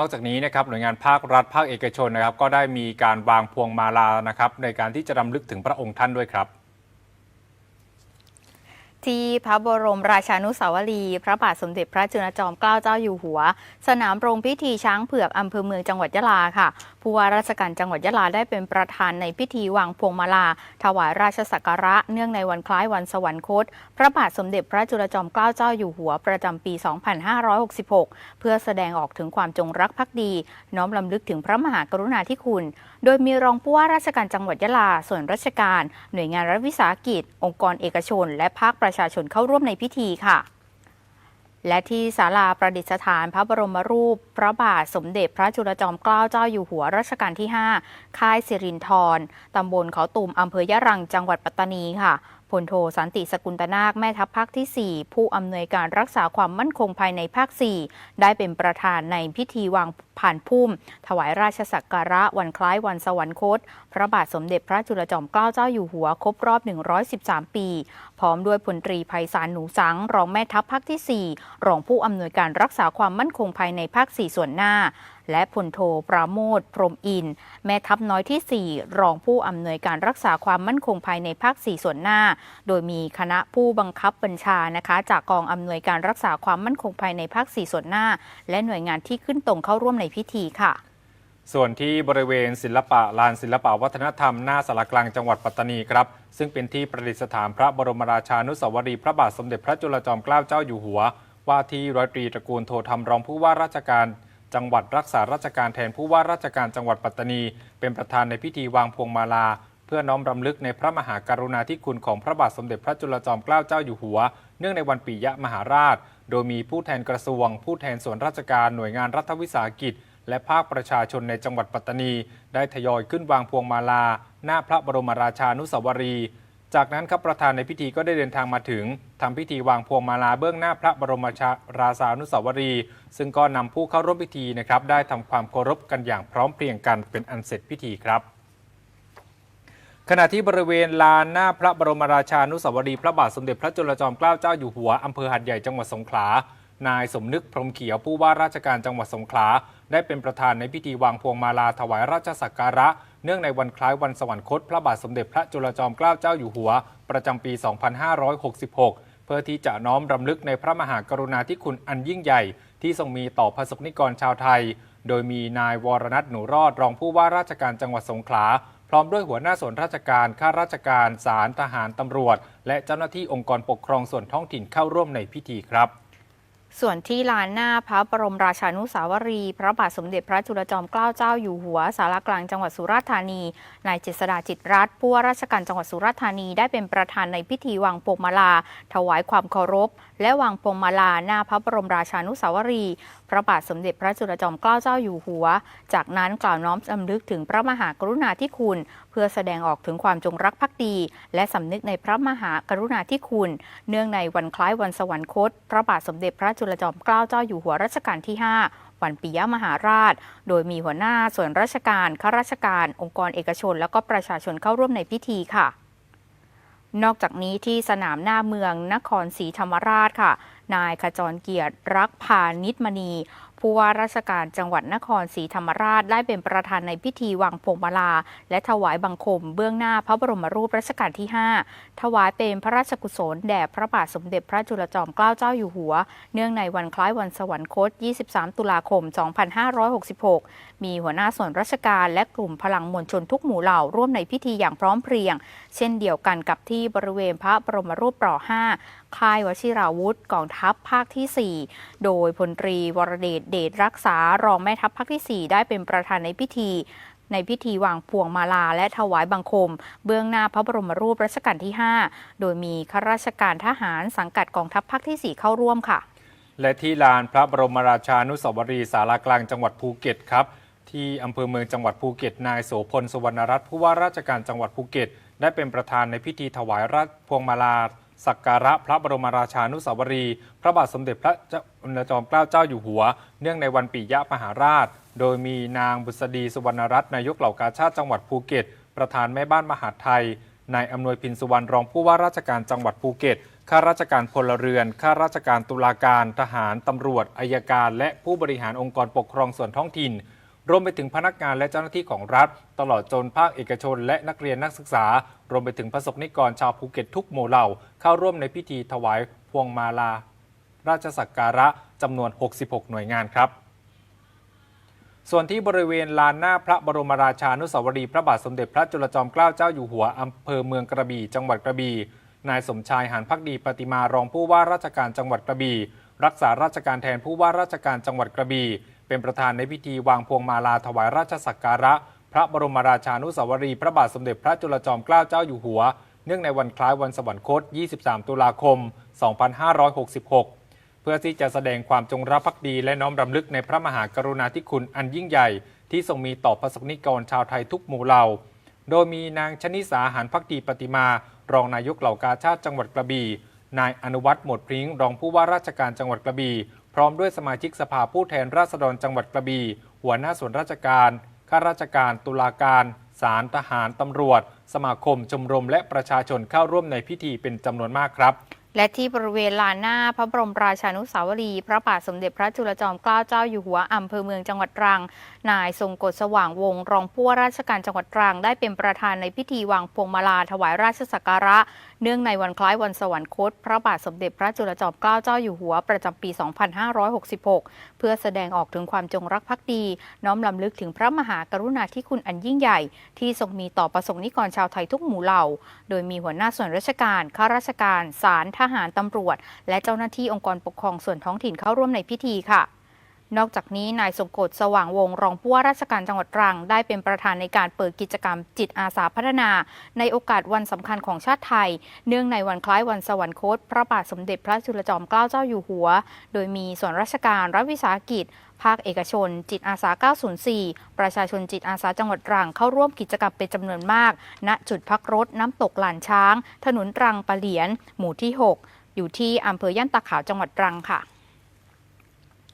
นอกจากนี้นะครับหน่วยงานภาครัฐภาคเอกชนนะครับก็ได้มีการวางพวงมาลานะครับในการที่จะรำลึกถึงพระองค์ท่านด้วยครับ ที่พระบรมราชานุสาวรีย์พระบาทสมเด็จพระจุลจอมเกล้าเจ้าอยู่หัว สนามโรงพิธีช้างเผือกอำเภอเมืองจังหวัดยะลาค่ะ ผู้ว่าราชการจังหวัดยะลาได้เป็นประธานในพิธีวางพวงมาลา ถวายราชสักการะเนื่องในวันคล้ายวันสวรรคต พระบาทสมเด็จพระจุลจอมเกล้าเจ้าอยู่หัวประจำปี 2566 เพื่อแสดงออกถึงความจงรักภักดี น้อมลำลึกถึงพระมหากรุณาธิคุณ โดยมีรองผู้ว่าราชการจังหวัดยะลา ส่วนราชการ หน่วยงานรัฐวิสาหกิจ องค์กรเอกชน และภาคประชาชนเข้าร่วมในพิธีค่ะ และที่ศาลาประดิษฐานพระบรมรูป พระบาทสมเด็จพระจุลจอมเกล้าเจ้าอยู่หัวรัชกาลที่ 5 ค่ายสิรินธรตำบลเขาตุ่มอำเภอยะรังจังหวัดปัตตานีค่ะ พลโทสันติสกุลตนาคแม่ทัพภาคที่ 4 ผู้อำนวยการรักษาความมั่นคงภายในภาค 4 ได้เป็นประธานในพิธีวางผ่านพุ่ม ถวายราชสักการะวันคล้ายวันสวรรคต พระบาทสมเด็จพระจุลจอมเกล้าเจ้าอยู่หัวครบรอบ 113 ปี พร้อมด้วยพลตรีไพศาลหนูสัง รองแม่ทัพภาคที่ 4 รองผู้อำนวยการรักษาความมั่นคงภายในภาค 4 ส่วนหน้า และพลโทปราโมทพรมอิน แม่ทัพน้อยที่ 4 รองผู้อำนวยการรักษาความมั่นคงภายในภาค 4 ส่วนหน้า โดยมีคณะผู้บังคับบัญชานะคะจากกองอำนวยการรักษาความมั่นคงภายในภาค 4 ส่วนหน้า และหน่วยงานที่ขึ้นตรงเข้าร่วมในพิธีค่ะส่วนที่บริเวณศิลปะลานศิลปะวัฒนธรรมหน้าสารกลางจังหวัดปัตตานีครับ ซึ่งเป็นที่ประดิษฐานพระบรมราชานุสาวรีย์พระบาทสมเด็จพระจุลจอมเกล้าเจ้าอยู่หัว ว่าที่ร้อยตรีตระกูลโทธรรมรองผู้ว่าราชการ จังหวัดรักษาราชการแทนผู้ว่าราชการจังหวัดปัตตานี เป็นประธานในพิธีวางพวงมาลา เพื่อน้อมรำลึกในพระมหากรุณาธิคุณของพระบาทสมเด็จพระจุลจอมเกล้าเจ้าอยู่หัว เนื่องในวันปิยะมหาราช โดยมีผู้แทนกระทรวง ผู้แทนส่วนราชการหน่วยงานรัฐวิสาหกิจ และภาคประชาชนในจังหวัดปัตตานี ได้ทยอยขึ้นวางพวงมาลา หน้าพระบรมราชานุสาวรีย์ จากนั้นครับประธานในพิธีก็ได้เดินทางมาถึงทำพิธีวางพวงมาลาเบื้องหน้าพระบรมราชานุสาวรี ซึ่งก็นำผู้เข้าร่วมพิธีนะครับได้ทำความเคารพกันอย่างพร้อมเพรียงกันเป็นอันเสร็จพิธีครับ ขณะที่บริเวณลานหน้าพระบรมราชานุสาวรีพระบาทสมเด็จพระจุลจอมเกล้าเจ้าอยู่หัวอำเภอหัดใหญ่จังหวัดสงขลานายสมนึกพรมเขียวผู้ว่าราชการจังหวัดสงขลาได้เป็นประธานในพิธีวางพวงมาลาถวายราชสักการะ เนื่องในวันคล้ายวันสวรรคต พระบาทสมเด็จพระจุลจอมเกล้าเจ้าอยู่หัว ประจำปี 2566 เพื่อที่จะน้อมรำลึกในพระมหากรุณาธิคุณอันยิ่งใหญ่ ที่ทรงมีต่อพระสกนิกรชาวไทย โดยมีนายวรนัทหนูรอดรองผู้ว่าราชการจังหวัดสงขลาพร้อมด้วยหัวหน้าส่วนราชการ ข้าราชการศาลทหารตำรวจ และเจ้าหน้าที่องค์กรปกครองส่วนท้องถิ่นเข้าร่วมในพิธีครับ ส่วนที่ลานหน้าพระบรมราชานุสาวรี พระบาทสมเด็จพระจุลจอมเกล้าเจ้าอยู่หัว สารกลางจังหวัดสุราษฎร์ธานี นายเจษดาจิตรัตน์ผู้ว่าราชการจังหวัดสุราษฎร์ธานีได้เป็นประธานในพิธีวางพวงมาลา ถวายความเคารพ และวางพวงมาลาหน้าพระบรมราชานุสาวรี พระบาทสมเด็จพระจุลจอมเกล้าเจ้าอยู่หัว จากนั้นกล่าวน้อมรำลึกถึงพระมหากรุณาธิคุณ พื่อแสดงออกถึงความจงรักภักดี และสำนึกในพระมหากรุณาธิคุณ เนื่องในวันคล้ายวันสวรรคต พระบาทสมเด็จพระจุลจอมเกล้าเจ้าอยู่หัวรัชกาลที่ 5วันปิยมหาราช โดยมีหัวหน้าส่วนราชการ ข้าราชการ องค์กรเอกชน แล้วก็ประชาชนเข้าร่วมในพิธีค่ะ นอกจากนี้ที่สนามหน้าเมืองนครศรีธรรมราชค่ะ นายขจรเกียรติรักพานิชมณี ผู้ว่าราชการจังหวัดนครศรีธรรมราชได้เป็นประธานในพิธีวางพวงมาลา และถวายบังคม เบื้องหน้าพระบรมรูปรัชกาลที่ 5 ถวายเป็นพระราชกุศลแด่พระบาทสมเด็จพระจุลจอมเกล้าเจ้าอยู่หัว เนื่องในวันคล้ายวันสวรรคต 23 ตุลาคม 2566 มีหัวหน้าส่วนราชการและกลุ่มพลังมวลชนทุกหมู่เหล่าร่วมในพิธีอย่างพร้อมเพรียง เช่นเดียวกันกับที่บริเวณพระบรมรูปปลอ5ค่ายวชิราวุธกองทัพภาคที่ 4 โดยพลตรีวรเดชเดชรักษารองแม่ทัพภาคที่ 4 ได้เป็นประธานในพิธี ในพิธีวางพวงมาลาและถวายบังคม เบื้องหน้าพระบรมรูปรัชกาลที่ 5 โดยมีข้าราชการทหารสังกัดกองทัพภาคที่ 4 เข้าร่วมค่ะ และที่ลานพระบรมราชานุสาวรีย์สารากลางจังหวัดภูเก็ตครับ ที่อำเภอเมืองจังหวัดภูเก็ตนายโสพลสุวรรณรัตน์ผู้ว่าราชการจังหวัดภูเก็ต ได้เป็นประธานในพิธีถวายราชพวงมาลา สักการะพระบรมราชานุสาวรี พระบาทสมเด็จพระจุลจอมเกล้าเจ้าอยู่หัว เนื่องในวันปิยะมหาราช โดยมีนางบุษดีสุวรรณรัตน์นายกเหล่ากาชาติจังหวัดภูเก็ต ประธานแม่บ้านมหาไทย นายอำนวยพินสุวรรณรองผู้ว่าราชการจังหวัดภูเก็ต ข้าราชการพลเรือน ข้าราชการตุลาการ ทหาร ตำรวจ อายการ และผู้บริหารองค์กรปกครองส่วนท้องถิ่น รวมไปถึงพนักงานและเจ้าหน้าที่ของรัฐ ตลอดจนภาคเอกชนและนักเรียนนักศึกษา รวมไปถึงประสบนิกรชาวภูเก็ตทุกหมู่เหล่า เข้าร่วมในพิธีถวายพวงมาลา ราชสักการะจำนวน 66 หน่วยงานครับส่วนที่บริเวณลานหน้าพระบรมราชานุสาวรีย์พระบาทสมเด็จพระจุลจอมเกล้าเจ้าอยู่หัว อำเภอเมืองกระบี่ จังหวัดกระบี่ นายสมชายหานพักดีปฏิมารองผู้ว่าราชการจังหวัดกระบี่ รักษาราชการแทนผู้ว่าราชการจังหวัดกระบี่ เป็นประธานในพิธีวางพวงมาลาถวายราชสักการะ พระบรมราชานุสาวรี พระบาทสมเด็จพระจุลจอมเกล้าเจ้าอยู่หัว เนื่องในวันคล้ายวันสวรรคต 23 ตุลาคม 2566 เพื่อที่จะแสดงความจงรักภักดีและน้อมรำลึกในพระมหากรุณาธิคุณอันยิ่งใหญ่ ที่ทรงมีต่อประสบนิกรชาวไทยทุกหมู่เหล่า โดยมีนางชนิสาหานพักดีปฏิมา รองนายกเหล่ากาชาติจังหวัดกระบี่นายอนุวัฒน์หมดพริ้งรองผู้ว่าราชการจังหวัดกระบี่ พร้อมด้วยสมาชิกสภาผู้แทนราษฎรจังหวัดกระบี่หัวหน้าส่วนราชการ ข้าราชการ ตุลาการศาลทหารตำรวจ สมาคมชมรมและประชาชนเข้าร่วมในพิธีเป็นจำนวนมากครับ และที่บริเวณลานหน้าพระบรมราชานุสาวรีย์พระบาทสมเด็จพระจุลจอมเกล้าเจ้าอยู่หัวอำเภอเมืองจังหวัดตรัง นายทรงกฎสว่างวงศ์รองผู้ว่าราชการจังหวัดตรัง ได้เป็นประธานในพิธีวางพวงมาลาถวายราชสักการะ เนื่องในวันคล้ายวันสวรรคต พระบาทสมเด็จพระจุลจอมเกล้าเจ้าอยู่หัวประจำปี 2566 เพื่อแสดงออกถึงความจงรักภักดี น้อมลำลึกถึงพระมหากรุณาธิคุณอันยิ่งใหญ่ ที่ทรงมีต่อประสงค์นิกรชาวไทยทุกหมู่เหล่า โดยมีหัวหน้าส่วนราชการข้าราชการศาลทหารตำรวจ และเจ้าหน้าที่องค์กรปกครองส่วนท้องถิ่นเข้าร่วมในพิธีค่ะ นอกจากนี้นายสงกตสว่างวงศ์รองผู้ว่าราชการจังหวัดตรัง ได้เป็นประธานในการเปิดกิจกรรมจิตอาสาพัฒนา ในโอกาสวันสำคัญของชาติไทย เนื่องในวันคล้ายวันสวรรคต พระบาทสมเด็จพระจุลจอมเกล้าเจ้าอยู่หัว โดยมีส่วนราชการรัฐวิสาหกิจ ภาคเอกชน จิตอาสา 904 ประชาชนจิตอาสาจังหวัดตรังเข้าร่วมกิจกรรมเป็นจำนวนมาก ณ จุดพักรถน้ำตกหลานช้าง ถนนตรังปะเหลียน หมู่ที่ 6 อยู่ที่อำเภอย่านตาขาวจังหวัดตรังค่ะ